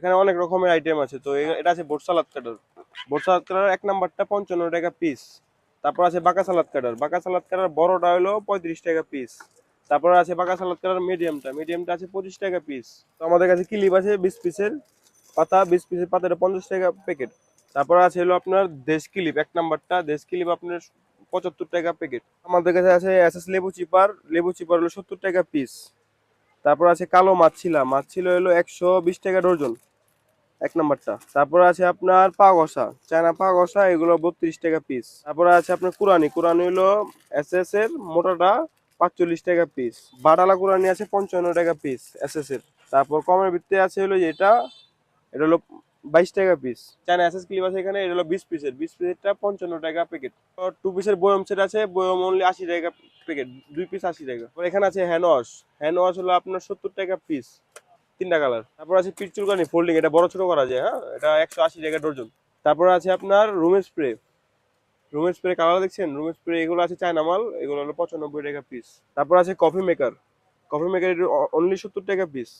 এখানে অনেক রকমের আইটেম আছে। তো এটা আছে বোট সালাদ কাটার। বোট সালাদ কাটার এক নাম্বারটা পঞ্চান্ন টাকা পিস তারপর আছে বাঁকা সালাদ কাটার। বাঁকা সালাদ কাটার বড়টা হলো পঁয়ত্রিশ টাকা পিস তারপর আছে বাঁকা সালাদ কাটার মিডিয়ামটা মিডিয়ামটা আছে পঁচিশ টাকা পিস তো আমাদের কাছে ক্লিপ আছে বিশ পিসের পাতা, বিশ পিসের পাতাটা পঞ্চাশ টাকা প্যাকেট তারপর আছে হলো আপনার দেশ ক্লিপ এক নাম্বারটা দেশ ক্লিপ আপনার পঁচাত্তর টাকা প্যাকেট আমাদের কাছে আছে এস এস লেবু চিপার। লেবু চিপার হলো সত্তর টাকা পিস তারপর আছে কালো মাছ ছিলা। মাছ ছিল হলো একশো বিশ টাকা ডজন। এক নাম্বারটা। তারপর আছে আপনার পা ঘষা চায়না পা ঘষা এগুলো বত্রিশ টাকা পিস তারপরে আছে আপনার কুরানি কুরানি হলো এস এস এর মোটাটা পাঁচচল্লিশ টাকা পিস বাটালা কুরানি আছে পঞ্চান্ন টাকা পিস এস এস এর। তারপর কমের ভিত্তি আছে হলো যেটা এটা হলো বাইশ টাকা piece China S S clip আছে এখানে, এটা হলো বিশ পিসের বিশ পিসেরটা পঞ্চান্ন টাকা প্যাকেট টু পিসের বয়ম সেট আছে, বয়ম অনলি আশি টাকা প্যাকেট দুই পিস আশি টাকা। এখানে আছে হ্যান্ড ওয়াশ হ্যান্ড ওয়াশ হলো আপনার সত্তর টাকা পিস তিনটা কালার তারপর আছে পিচ চুলকানি ফোল্ডিং এটা বড় ছোট করা যায় হ্যাঁ? এটা একশো আশি টাকা ডর্জন। তারপর আছে আপনার রুমের স্প্রে রুমের স্প্রে কালার দেখছেন? রুমের স্প্রে এগুলো আছে চায়না মাল, এগুলো হলো পঁচানব্বই টাকা পিস তারপর আছে coffee maker coffee maker only সত্তর টাকা পিস